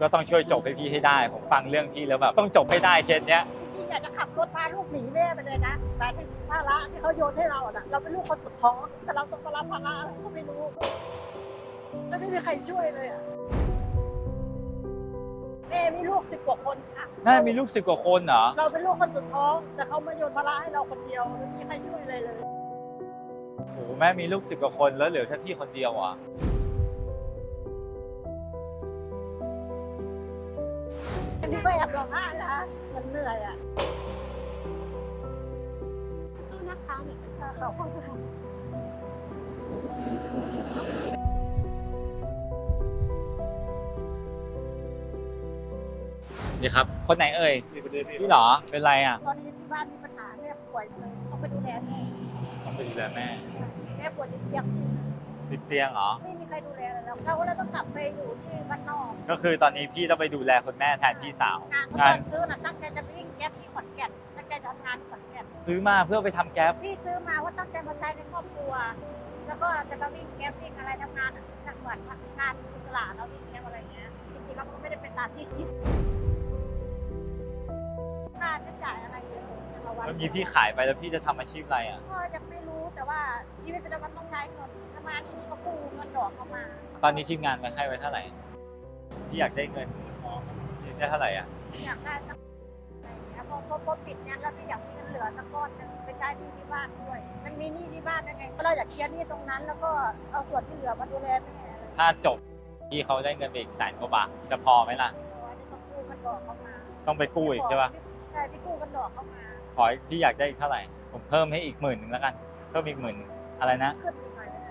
ก็ต้องช่วยจบให้พี่ให้ได้ ผมฟังเรื่องพี่แล้วแบบต้องจบให้ได้เคสเนี้ยจริงๆอยากจะขับรถพาลูกหนีแม่ไปเลยนะแต่ที่ภาระที่เขาโยนให้เราอะนะเราเป็นลูกคนสุดท้อง แต่เราต้องมารับภาระอะไรก็ไม่รู้แล้วไม่มีใครช่วยเลยอะแม่มีลูกสิบกว่าคนค่ะแม่มีลูกสิบกว่าคนเหรอ เราเป็นลูกคนสุดท้อง แต่เขามาโยนภาระให้เราคนเดียวไม่มีใครช่วยเลยเลยโอ้โหแม่มีลูกสิบกว่าคนแล้วเหลือแค่พี่คนเดียวอะ อันนี้ก็แอบร้องไห้นะมันเหนื่อยอะสู้นะคะหนูเป็นเขาเข้าใจนี่ครับ คนไหนเอ่ยพี่เหรอเป็นไรอะตอนนี้ที่บ้านมีปัญหาแม่ป่วยเลยต้องไปดูแลแม่ต้องไปดูแลแม่แม่ป่วยติดเตียงสิ ติดเตียงเหรอ ไม่มีใครดูแลเลยแล้วเราก็เลยต้องกลับไปอยู่ที่บ้านนอกก็คือตอนนี้พี่ต้องไปดูแลคุณแม่แทนพี่สาว งานงานตอนซื้อน่ะตั้งใจจะวิ่งแก๊ปที่ขอนแก่นตั้งใจจะทำงานที่ขอนแก่นซื้อมาเพื่อไปทำแก๊ปพี่ซื้อมาว่าตั้งใจมาใช้ในครอบครัว แล้วก็จะมาวิ่งแก๊ปวิ่งอะไรทำงานจังหวัดทำงานอิสระแล้ววิ่งแก๊ปอะไรเงี้ยจริงๆแล้วมันก็ไม่ได้เป็นตามที่คิดค่าใช้ แต่ละวันแล้วมีพี่ขายไปแล้วพี่จะทำอาชีพอะไรอะ ก็ยังไม่รู้แต่ว่าชีวิตประจำวันต้องใช้เงินทำงานนี่ก็กู้เงินดอกเข้ามาตอนนี้ทีมงานมาให้ไว้เท่าไหร่ พี่อยากได้เงินพี่ได้เท่าไหร่อะ อยากได้สักอะไรอย่างเงี้ยพอพอพอปิดงานแล้วพี่อยากมีเงินเหลือสักก้อนหนึงไปใช้หนี้ที่บ้านด้วย มันมีหนี้ที่บ้านยังไงก็เราอยากเคลียร์หนี้ตรงนั้น แล้วก็เอาส่วนที่เหลือมาดูแลแม่อะไรอย่างเงี้ยถ้าจบพี่เขาได้เงินไปอีกแสนกว่าบาทจะพอไหมล่ะแต่ว่านี่ต้องกู้เงินดอกเข้ามาต้องไปกู้อีกใช่ปะ ใช่พี่กู้เงินดอกเข้ามา ขอพี่อยากได้อีกเท่าไหร่ ผมเพิ่มให้อีกหมื่นหนึ่งแล้วกัน เพิ่มอีกหมื่นหนึ่งอะไรนะ ขึ้นอีกหน่อยนะ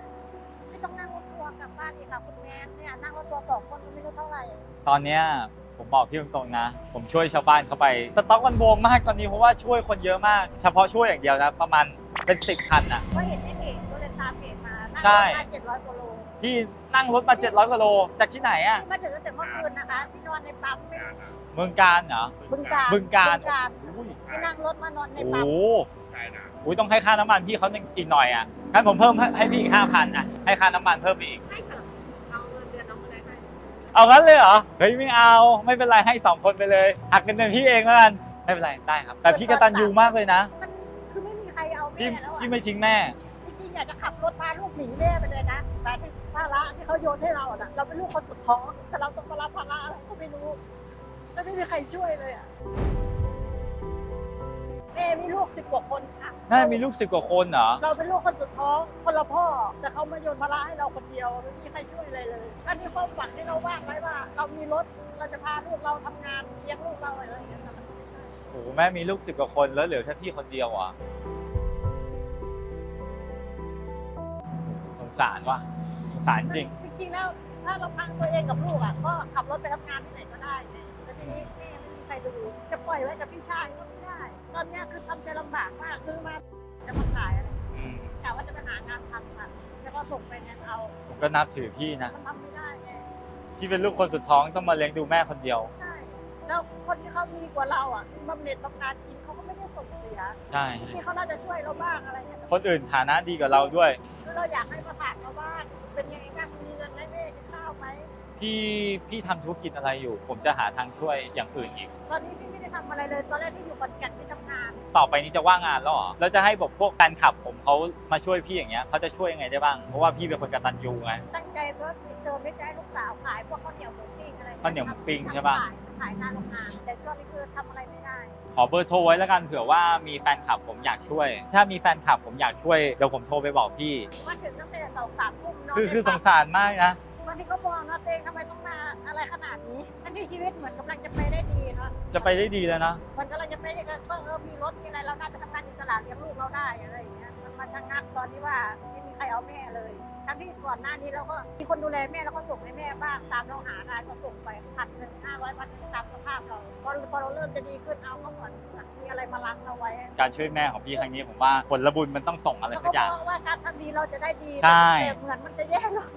ไม่ต้องนั่งรถทัวร์กลับบ้านอีกค่ะคุณแม่เนี่ยนั่งรถทัวร์สองคนก็ไม่รู้เท่าไหร่ตอนเนี้ยผมบอกพี่ตรงๆนะ ผมช่วยชาวบ้านเขาไปสต็อกมันบวมมากตอนนี้เพราะว่าช่วยคนเยอะมาก เฉพาะช่วยอย่างเดียวนะ ประมาณเป็นสิบคันอะก็เห็นในเพจก็เลยตามเพจมานั่งใช่รถมาเจ็ดร้อยกว่าโล พี่นั่งรถมา 700กิโล จากที่ไหนอะ มาถึงตั้งแต่เมื่อคืนนะคะพี่นอนในปั๊มไม่เมืองการเหรอ บึงการบึงการบึงการอุ้ยพี่นั่งรถมานอนในโอ้ปั๊มโหอุ้ยต้องให้ค่าน้ำมันพี่เขาอีกหน่อยอะงั้นผมเพิ่มให้ให้พี่อีกห้าพันอะ ให้ค่าน้ำมันเพิ่มไปอีก ใช่ค่ะเอาเงินเดือนน้องมาเลยให้เอางั้นเลยเหรอ เฮ้ยไม่เอา ไม่เป็นไรให้สองคนไปเลย หักเงินเดือนพี่เองแล้วกัน ไม่เป็นไรได้ครับ แต่พี่กตันยูมากเลยนะ มันคือไม่มีใครเอาพี่แม่แล้วอะพี่ไม่ทิ้งแม่จริงๆ อยากจะขับรถพาลูกหนีแม่ไปเลยนะแต่ที่ภาระที่เขาโยนให้เราอะเราเป็นลูกคนสุดท้องแต่เราต้องมารับภาระอะไรก็ไม่รู้แล้วไม่มีใครช่วยเลยอะแม่มีลูกสิบกว่าคนค่ะแม่มีลูกสิบกว่าคนเหรอ เราเป็นลูกคนสุดท้องคนละพ่อ แต่เขามาโยนภาระให้เราคนเดียวไม่มีใครช่วยเลยเลยอันนี้ความฝันที่เราวางไว้ว่า เรามีรถเราจะพาลูกเราทำงานเลี้ยงลูกเราอะไรอย่างเงี้ยแต่มันไม่ใช่โอ้โหแม่มีลูกสิบกว่าคนแล้วเหลือแค่พี่คนเดียวอะ สงสารว่ะสงสารจริง จริงๆแล้วถ้าเราพังตัวเองกับลูกอะก็ขับรถไปทำงานที่ไหนก็ได้ไงแต่ทีนี้แม่ไม่มีใครดูจะปล่อยไว้กับพี่ชายก็ไม่ได้ ตอนเนี้ยคือทำใจลำบากมากซื้อมาจะมาขายอะไรอืมกะว่าจะไปหางานทำค่ะแล้วก็ส่งไปงานเอาผมก็นับถือพี่นะมันทำไม่ได้ไง ที่เป็นลูกคนสุดท้องต้องมาเลี้ยงดูแม่คนเดียว ใช่ แล้วคนที่เขามีกว่าเราอะมีบำเหน็จบำนาญกินเขาก็ไม่ได้ส่งเสียใช่ที่เขาน่าจะช่วยเราบ้างอะไรเงี้ยคนอื่นฐานะดีกว่าเราด้วย คือเราอยากให้มาผ่านเราบ้างเป็นยังไงบ้างมีเงินไหมแม่กินข้าวไหม พี่พี่ทำธุรกิจอะไรอยู่ ผมจะหาทางช่วยอย่างอื่นอีก ตอนนี้พี่ไม่ได้ทำอะไรเลย ตอนแรกที่อยู่ขอนแก่นที่ทำงาน ต่อไปนี้จะว่างงานแล้วเหรอแล้วจะให้บอกพวกแฟนคลับผมเขามาช่วยพี่อย่างเงี้ยเขาจะช่วยยังไงได้บ้างเพราะว่าพี่เป็นคนกตัญญูไง ตั้งใจว่าเติมไม่ได้ลูกสาวขายพวกข้าวเหนียวหมูปิ้งอะไรข้าวเหนียวหมูปิ้งใช่ปะ ขายขายหน้าโรงงานแต่ช่วงนี้คือทำอะไรไม่ได้ ขอเบอร์โทรไว้แล้วกันเผื่อว่ามีแฟนคลับผมอยากช่วย ถ้ามีแฟนคลับผมอยากช่วยเดี๋ยวผมโทรไปบอกพี่มาถึงตั้งแต่สองสามทุ่มนอนคือคือในสปั๊งมสารมากนะ วันนี้ก็มองนะเตงทำไมต้องมาอะไรขนาดนี้ทั้งที่ชีวิตเหมือนกำลังจะไปได้ดีเนาะจะไปได้ดีแล้วนะมันกำลังจะไปได้ก็เออมีรถมีอะไรเราน่าจะทำงานอิสระเลี้ยงลูกเราได้อะไรอย่างเงี้ยมันมาชะงักตอนที่ว่าไม่มีใครเอาแม่เลย ทั้งที่ก่อนหน้านี้เราก็มีคนดูแลแม่เราก็ส่งให้แม่บ้างตามเราหางานก็ส่งไปพันหนึ่งห้าร้อยพันหนึ่งตามสภาพเราพอพอเราเริ่มจะดีขึ้นเอาก็เหมือนมีอะไรมาลังเราไว้การช่วยแม่ของพี่ครั้งนี้ผมว่าผลบุญมันต้องส่งอะไรแล้วสัก็กอย่างมองว่าการทำดีเราจะได้ดีใช่แต่เหมือนมันจะแย่ลง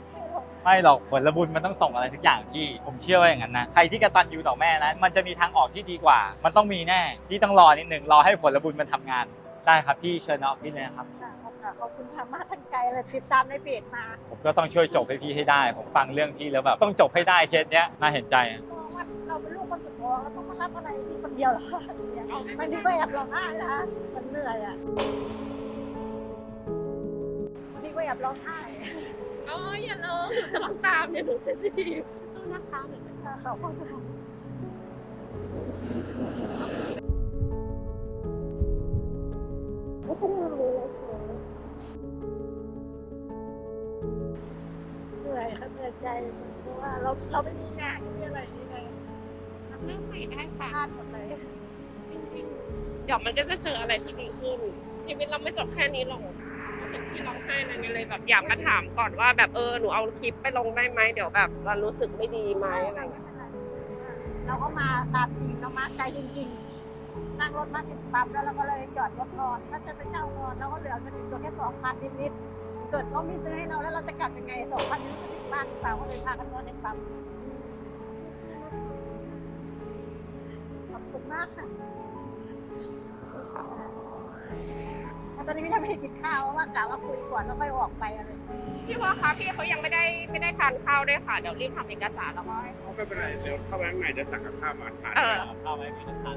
ไม่หรอกผลบุญมันต้องส่งอะไรทุกอย่างพี่ผมเชื่อว่าอย่างนั้นนะใครที่กตัญญูต่อแม่นะมันจะมีทางออกที่ดีกว่า มันต้องมีแน่พี่ต้องรอนิดหนึ่งรอให้ผลบุญมันทำงานได้ครับพี่เชิญน้องพี่เลยนะครับค่ะขอบคุณธรรมะทันใจเลยติดตามในเพจมา ผมก็ต้องช่วยจบให้พี่ให้ได้ ผมฟังเรื่องพี่แล้วแบบต้องจบให้ได้เคสเนี้ยน่าเห็นใจมองว่าเป็นลูกคนสุดท้องเราต้องมารับอะไรที่คนเดียวเหรอบางทีก็แอบร้องไห้นะมันเหนื่อยอะบางทีก็แอบร้องไห้ อ๋ออย่าร้องหนูจะร้องตามเนี่ยหนูเซนซิทีฟสู้นะคะหนูเป็นเขาก็สงเหนื่อยค่ะเหนื่อยใจเพราะว่าเราเราไม่มีงานไม่มีอะไรนี่ไงเริ่มใหม่ได้ค่ะพลาดหมดเลยจริงๆเดี๋ยวมันก็จะเจออะไรที่ดีขึ้นชีวิตเราไม่จบแค่นี้หรอก เห็นพี่ร้องไห้นะเนี่ยเลยแบบอยากมาถามก่อนว่าแบบเออหนูเอาคลิปไปลงได้ไหมเดี๋ยวแบบเรารู้สึกไม่ดีไหมอะไรอย่างเงี้ยเราก็มาตามจริงเรามาใจจริงๆนั่งรถมาถึงปั๊มแล้วเราก็เลยจอดรถนอนถ้าจะไปเช่านอนเราก็เหลือเงินติดตัวแค่สองพันนิดๆเกิดเขาไม่ซื้อให้เราแล้วเราจะกลับยังไงสองพันนี้จะถึงบ้านหรือเปล่าก็เลยพากันนอนในปั๊มขอบคุณมากค่ะ ต่ตอนนี้ไม่ได้ไม่ได้กินข้าวเพราะว่ากะว่าคุยก่อนแล้วค่อยออกไปอะไรอย่างเงี้ยพี่ว่าคะพี่เขายังไม่ได้ไม่ได้ทานข้าวด้วยค่ะ เดี๋ยวรีบทำเอกสารแล้วก็ให้เขาไม่เป็นไรเดี๋ยวเข้าไปข้างในจะสั่งกับข้าวมาทานเออเข้าไหมพี่ทัน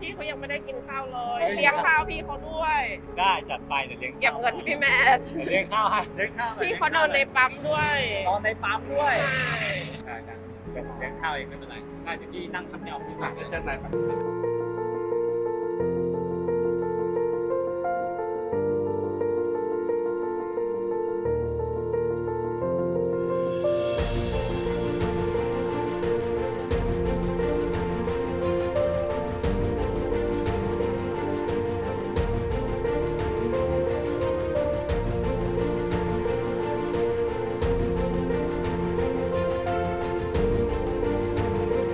พี่เขายังไม่ได้กินข้าวเลยเลี้ยงข้าวพี่เขาด้วยได้จัดไปเดี๋ยวเลี้ยงเก็บเงินที่พี่แมนเดี๋ยวเลี้ยงข้าวให้เลี้ยงข้าวพี่เขานอนในปั๊มด้วยนอนในปั๊มด้วยใช่ได้ได้เดี๋ยวผมเลี้ยงข้าวเองไม่เป็นไรได้เดี๋ยวพี่นั่งทำในออฟฟิศก่อนเดี๋ยวจะไหน